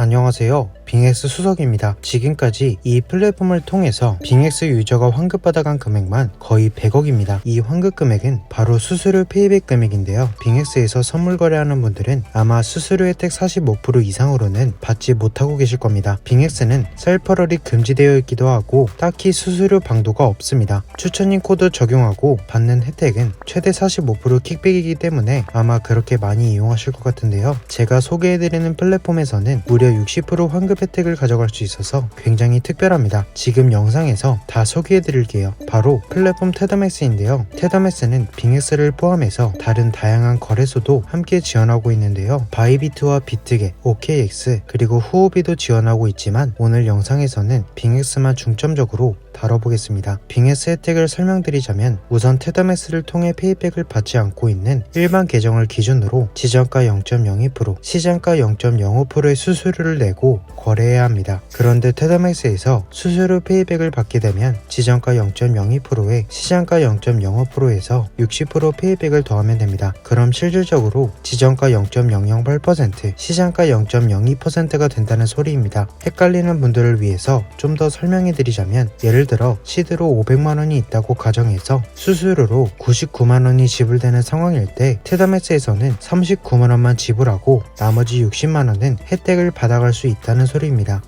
안녕하세요. 빙엑스 수석입니다. 지금까지 이 플랫폼을 통해서 빙엑스 유저가 환급받아간 금액만 거의 100억입니다. 이 환급 금액은 바로 수수료 페이백 금액인데요. 빙엑스에서 선물 거래하는 분들은 아마 수수료 혜택 45% 이상으로는 받지 못하고 계실 겁니다. 빙엑스는 셀퍼럴이 금지되어 있기도 하고 딱히 수수료 방도가 없습니다. 추천인 코드 적용하고 받는 혜택은 최대 45% 킥백이기 때문에 아마 그렇게 많이 이용하실 것 같은데요. 제가 소개해드리는 플랫폼에서는 무려 60% 환급 혜택을 가져갈 수 있어서 굉장히 특별합니다. 지금 영상에서 다 소개해드릴게요. 바로 플랫폼 테더맥스인데요. 테더맥스는 빙엑스를 포함해서 다른 다양한 거래소도 함께 지원하고 있는데요. 바이비트와 비트게, OKX, 그리고 후오비도 지원하고 있지만 오늘 영상에서는 빙엑스만 중점적으로 다뤄보겠습니다. 빙에스 혜택을 설명드리자면 우선 테더맥스를 통해 페이백을 받지 않고 있는 일반 계정을 기준으로 지정가 0.02%, 시장가 0.05%의 수수료를 내고 거래해야 합니다. 그런데 테더맥스에서 수수료 페이백을 받게 되면 지정가 0.02%에 시장가 0.05%에서 60% 페이백을 더하면 됩니다. 그럼 실질적으로 지정가 0.008%, 시장가 0.02%가 된다는 소리입니다. 헷갈리는 분들을 위해서 좀 더 설명해 드리자면 예를 들어 시드로 500만원이 있다고 가정해서 수수료로 99만원이 지불되는 상황일 때 테더맥스에서는 39만원만 지불하고 나머지 60만원은 혜택을 받아갈 수 있다는 소리입니다.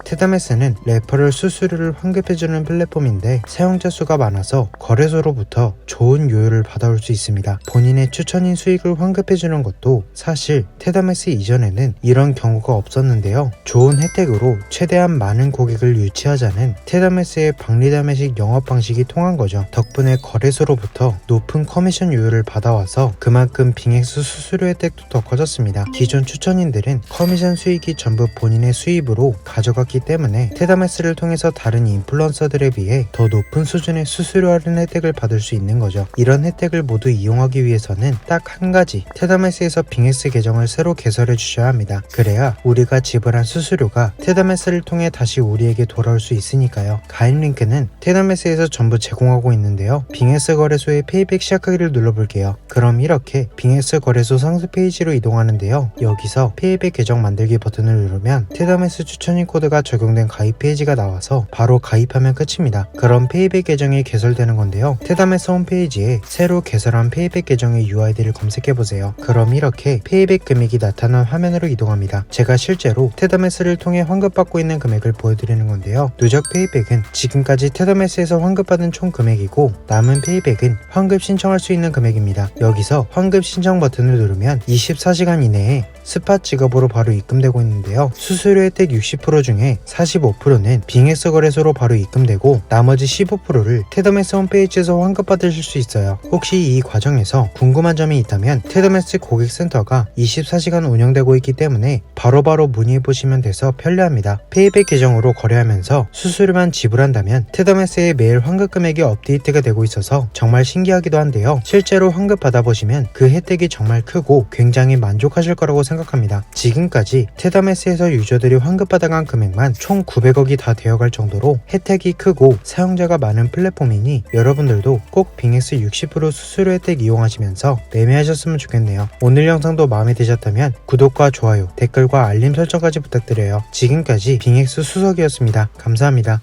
테더맥스는 레퍼럴 수수료를 환급해주는 플랫폼인데 사용자 수가 많아서 거래소로부터 좋은 요율을 받아올 수 있습니다. 본인의 추천인 수익을 환급해주는 것도 사실 테더맥스 이전에는 이런 경우가 없었는데요. 좋은 혜택으로 최대한 많은 고객을 유치하자는 테더맥스의 박리다매식 영업 방식이 통한 거죠. 덕분에 거래소로부터 높은 커미션 요율을 받아와서 그만큼 빙엑스 수수료 혜택도 더 커졌습니다. 기존 추천인들은 커미션 수익이 전부 본인의 수입으로 가져갔기 때문에 테더맥스를 통해서 다른 인플루언서들에 비해 더 높은 수준의 수수료 할인 혜택을 받을 수 있는 거죠. 이런 혜택을 모두 이용하기 위해서는 딱 한 가지 테더맥스에서 빙엑스 계정을 새로 개설해 주셔야 합니다. 그래야 우리가 지불한 수수료가 테더맥스를 통해 다시 우리에게 돌아올 수 있으니까요. 가입 링크는 테더맥스에서 전부 제공하고 있는데요. 빙에스 거래소의 페이백 시작하기를 눌러볼게요. 그럼 이렇게 빙에스 거래소 상세 페이지로 이동하는데요. 여기서 페이백 계정 만들기 버튼을 누르면 테더맥스 추천 인 코드가 적용된 가입 페이지가 나와서 바로 가입하면 끝입니다. 그럼 페이백 계정이 개설되는 건데요. 테더맥스 홈페이지에 새로 개설한 페이백 계정의 UID를 검색해보세요. 그럼 이렇게 페이백 금액이 나타난 화면으로 이동합니다. 제가 실제로 테더맥스를 통해 환급받고 있는 금액을 보여드리는 건데요. 누적 페이백은 지금까지 테더맥스에서 환급받은 총 금액이고 남은 페이백은 환급 신청할 수 있는 금액입니다. 여기서 환급 신청 버튼을 누르면 24시간 이내에 스팟 직업으로 바로 입금되고 있는데요. 수수료 혜택 60% 중에 45%는 빙에스 거래소로 바로 입금되고 나머지 15%를 테더맥스 홈페이지에서 환급받으실 수 있어요. 혹시 이 과정에서 궁금한 점이 있다면 테더맥스 고객센터가 24시간 운영되고 있기 때문에 바로바로 문의해 보시면 돼서 편리합니다. 페이백 계정으로 거래하면서 수수료만 지불한다면 테더맥스의 매일 환급 금액이 업데이트가 되고 있어서 정말 신기하기도 한데요. 실제로 환급 받아보시면 그 혜택이 정말 크고 굉장히 만족하실 거라고 생각합니다. 지금까지 테더맥스에서 유저들이 환급받아 간 금액만 총 900억이 다 되어갈 정도로 혜택이 크고 사용자가 많은 플랫폼이니 여러분들도 꼭 빙엑스 60% 수수료 혜택 이용하시면서 매매하셨으면 좋겠네요. 오늘 영상도 마음에 드셨다면 구독과 좋아요, 댓글과 알림 설정까지 부탁드려요. 지금까지 빙엑스 수석이었습니다. 감사합니다.